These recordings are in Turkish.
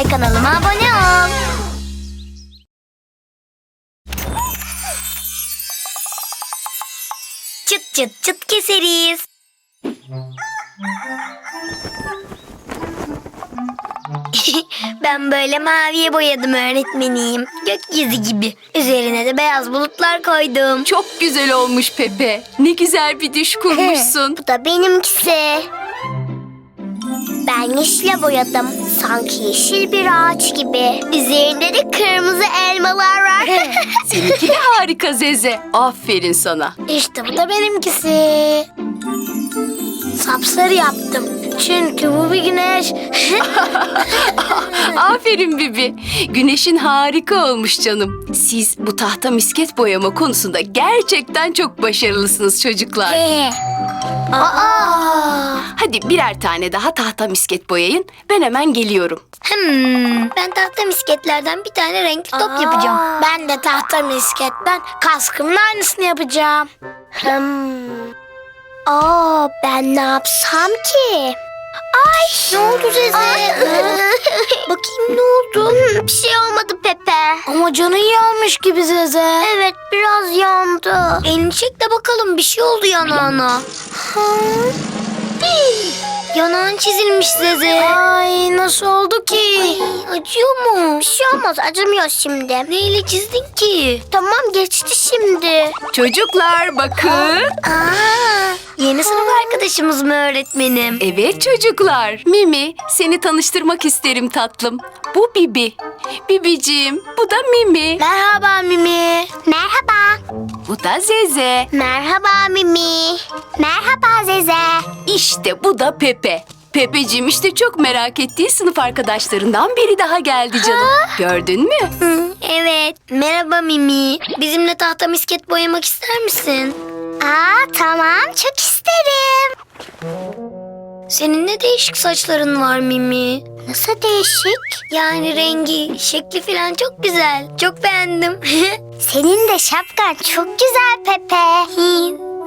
ve kanalıma abone ol. Çıt çıt çıt keseriz. ben böyle maviye boyadım öğretmenim. Gökyüzü gibi. Üzerine de beyaz bulutlar koydum. Çok güzel olmuş Pepe. Ne güzel bir düş kurmuşsun. Bu da benimkisi. Ben yeşile boyadım. Sanki yeşil bir ağaç gibi. Üzerinde de kırmızı elmalar var. Seninki de harika Zeze. Aferin sana. işte bu da benimkisi. Sapsarı yaptım. Çünkü bu bir güneş. Aferin Bibi. Güneşin harika olmuş canım. Siz bu tahta misket boyama konusunda gerçekten çok başarılısınız çocuklar. Aa! Hadi birer tane daha tahta misket boyayın. Ben hemen geliyorum. Hmm, ben tahta misketlerden bir tane renkli top yapacağım. Ben de tahta misketten kaskımın aynısını yapacağım. Hmm. Aa, ben ne yapsam ki? Ay ne oldu Zeze? Bakayım ne oldu? bir şey olmadı Pepe. Ama canın yanmış gibi Zeze. Evet biraz yandı. Elini çek de bakalım bir şey oldu yanağına. Yanağın çizilmiş Zeze. Ay nasıl oldu ki? acıyor mu? Bir şey olmaz acımıyor şimdi. Neyle çizdin ki? Tamam geçti şimdi. Çocuklar bakın. Aa, yeni sınıf arkadaşımız mı öğretmenim? Evet çocuklar. Mimi seni tanıştırmak isterim tatlım. Bu Bibi. Bibiciğim bu da Mimi. Merhaba Mimi. Merhaba. Bu da Zeze. Merhaba Mimi. Merhaba Zeze. İşte bu da Pepe. Pepeciğim işte çok merak ettiği sınıf arkadaşlarından biri daha geldi canım. Gördün mü? evet. Merhaba Mimi. Bizimle tahta misket boyamak ister misin? Aa tamam çok isterim. Senin ne değişik saçların var Mimi. Nasıl değişik? Yani rengi, şekli falan çok güzel. Çok beğendim. Senin de şapkan çok güzel Pepe.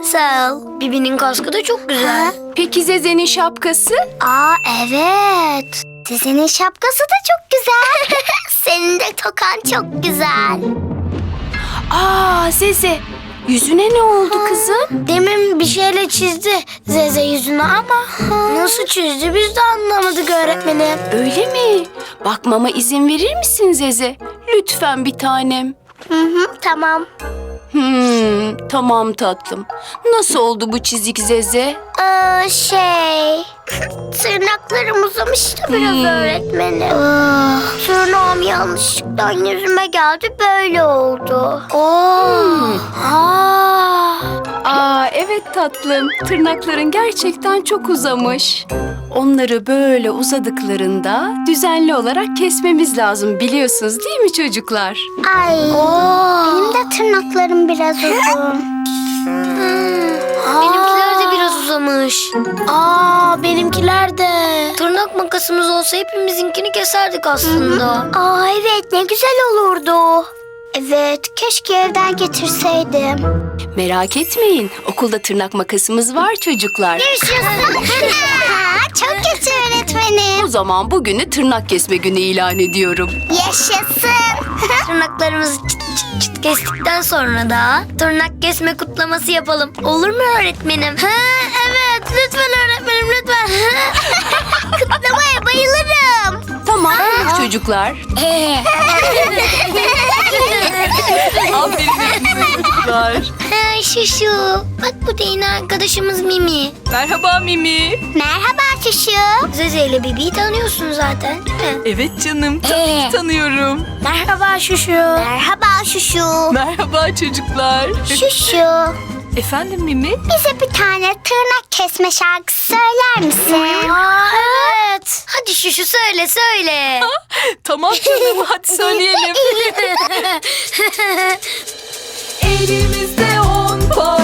Sağ ol. Bibi'nin kaskı da çok güzel. Peki Zeze'nin şapkası? Aa evet. Senin şapkası da çok güzel. Senin de tokan çok güzel. Aa Zeze. Yüzüne ne oldu kızım? Demin bir şeyle çizdi Zeze yüzünü ama nasıl çizdi biz de anlamadık öğretmenim. Öyle mi? Bakmama izin verir misin Zeze? Lütfen bir tanem. Hı hı tamam. Hmm, tamam tatlım. Nasıl oldu bu çizik Zeze? Ee, şey... Tırnaklarım uzamış da biraz Hmm. öğretmenim. Tırnağım yanlışlıkla yüzüme geldi böyle oldu. Oo. Aa. Aa evet tatlım. Tırnakların gerçekten çok uzamış. Onları böyle uzadıklarında düzenli olarak kesmemiz lazım biliyorsunuz değil mi çocuklar? Ay. Benim de tırnaklarım biraz uzun. Benimkiler de biraz uzamış. Aa benimkiler de. Tırnak makasımız olsa hepimizinkini keserdik aslında. Aa evet ne güzel olurdu. Evet keşke evden getirseydim. Merak etmeyin. Okulda tırnak makasımız var çocuklar. Yaşasın. Çok kötü öğretmenim. O zaman bugünü tırnak kesme günü ilan ediyorum. Yaşasın. Tırnaklarımızı çıt çıt çıt kestikten sonra da tırnak kesme kutlaması yapalım. Olur mu öğretmenim? Ha, evet lütfen öğretmenim lütfen. Kutlamaya bayılırım. Tamam çocuklar. Aferin çocuklar. ha, şu şu. Bak bu da yine arkadaşımız Mimi. Merhaba Mimi. Merhaba Şuşu. Zeze ile Bibi'yi tanıyorsun zaten değil mi? Evet canım Ee. tanıyorum. Merhaba Şuşu. Merhaba Şuşu. Merhaba çocuklar. Şuşu. Efendim Mimi? Bize bir tane tırnak kesme şarkısı söyler misin? Evet. Hadi Şuşu söyle söyle. Tamam canım hadi söyleyelim. Elimizde on parmak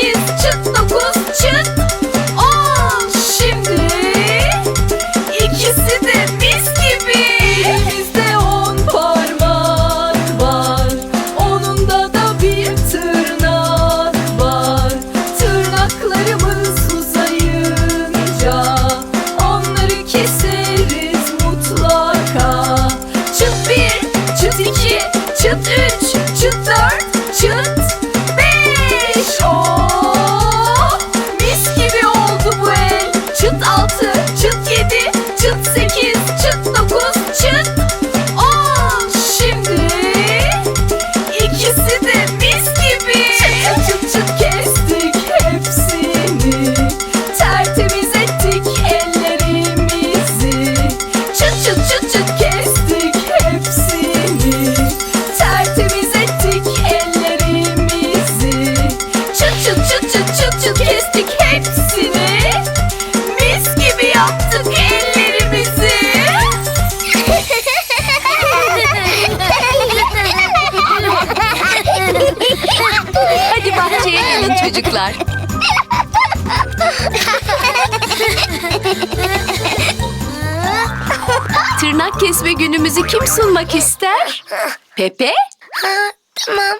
8, çıt 9, çıt. Tırnak kesme günümüzü kim sunmak ister? Pepe? Ha, tamam.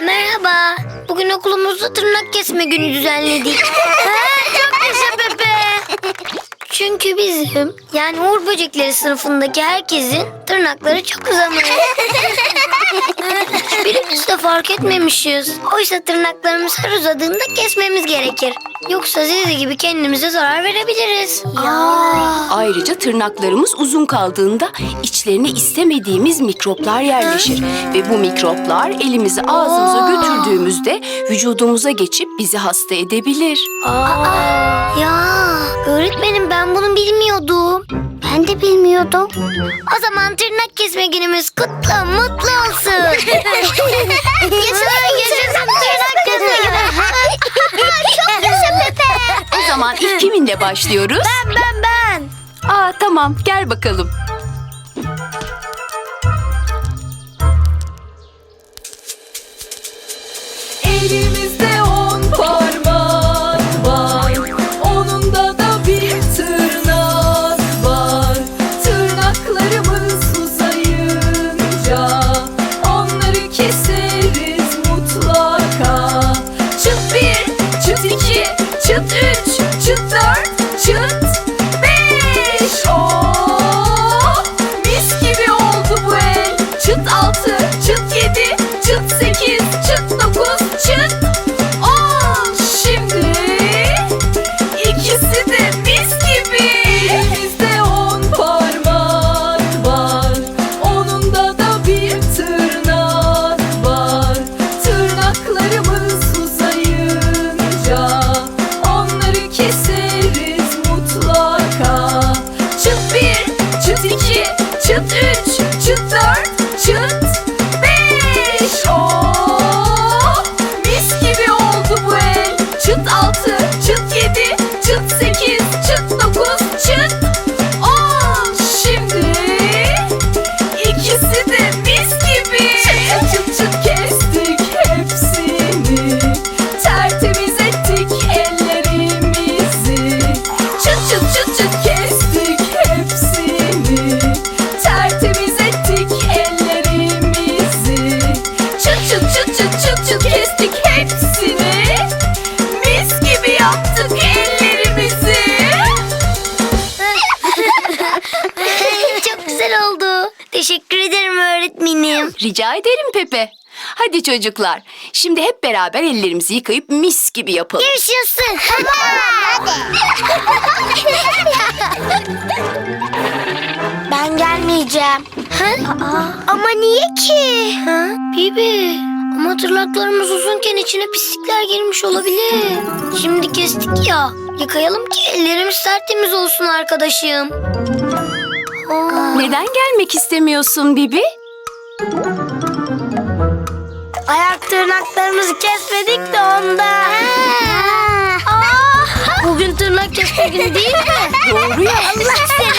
Merhaba. Bugün okulumuzda tırnak kesme günü düzenledik. ha, çok yaşa Pepe. Çünkü bizim yani Uğur Böcekleri sınıfındaki herkesin tırnakları çok uzamış. Hiçbirimiz de fark etmemişiz. Oysa tırnaklarımız her uzadığında kesmemiz gerekir. Yoksa Zizi gibi kendimize zarar verebiliriz. Ya. Ayrıca tırnaklarımız uzun kaldığında içlerine istemediğimiz mikroplar yerleşir. Ve bu mikroplar elimizi ağzımıza Aa. götürdüğümüzde vücudumuza geçip bizi hasta edebilir. Ya öğretmenim ben bunu bilmiyordum. Ben de bilmiyordum. O zaman tırnak kesme günümüz kutlu mutlu olsun. yaşasın yaşasın tırnak kesme günü. Çok yaşa Pepe. O zaman ilk kiminle başlıyoruz? Ben ben ben. Aa tamam gel bakalım. Rica ederim Pepe. Hadi çocuklar, şimdi hep beraber ellerimizi yıkayıp mis gibi yapalım. Yaşasın. ben gelmeyeceğim. Ha? Ama niye ki? Ha? Bibi. Ama tırnaklarımız uzunken içine pislikler girmiş olabilir. Şimdi kestik ya. Yıkayalım ki ellerimiz tertemiz olsun arkadaşım. Aa, Neden gelmek istemiyorsun Bibi? Ayak tırnaklarımızı kesmedik de ondan. Bugün tırnak kesme günü değil mi? Doğru ya. Allah seni.